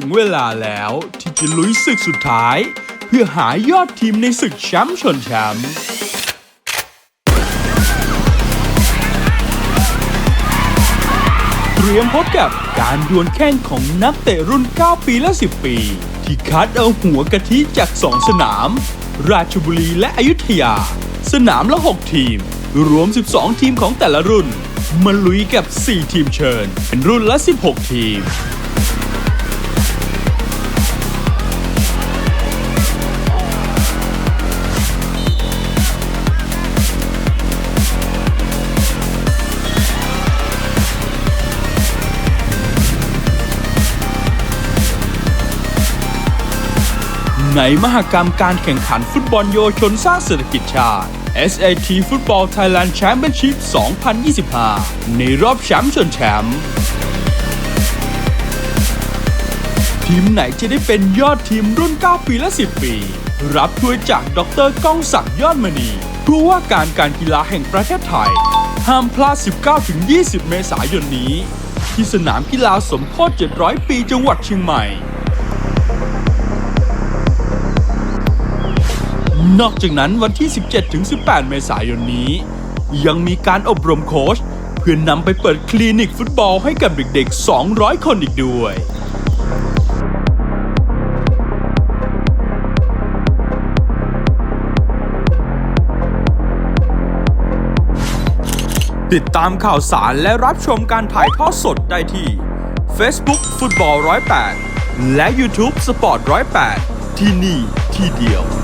ถึงเวลาแล้วที่จะลุยศึกสุดท้าย เพื่อหายอดทีมในศึกแชมป์ชนแชมป์เตรียมพบกับการดวลแข่งของนักเตะรุ่น 9 ปีและ 10 ปี ที่คัดเอาหัวกะทิจาก 2 สนาม ราชบุรีและอยุธยา สนามละ 6 ทีม รวม 12 ทีมของแต่ละรุ่น มาลุยกับ 4 ทีมเชิญ เป็นรุ่นละ 16 ทีม ในมหกรรมการแข่งขันฟุตบอลเยชนสร้างเศรษฐกิจชาติ SAT Football Thailand Championship 2025 ในรอบแชมป์ชนแชมป์ทีมไหนจะได้เป็นยอดทีมรุ่น 9 ปีและ 10 ปี รับถ้วยจากดรก้องศักดิ์ยอดมณีผู้ว่าการการกีฬาแห่งประเทศไทย ห้ามพลาด 19-20 เมษายนนี้ ที่สนามกีฬาสมโพธิ700 ปีจังหวัดเชียงใหม่ นอกจากนั้นวันที่ 17-18 เมษายนนี้ ยังมีการอบรมโค้ชเพื่อนนำไปเปิดคลินิกฟุตบอลให้กับเด็กๆ 200 คนอีกด้วยติดตามข่าวสารและรับชมการถ่ายทอดสดได้ที่ Facebook ฟุตบอล108 และ YouTube Sport 108 ที่นี่ที่เดียว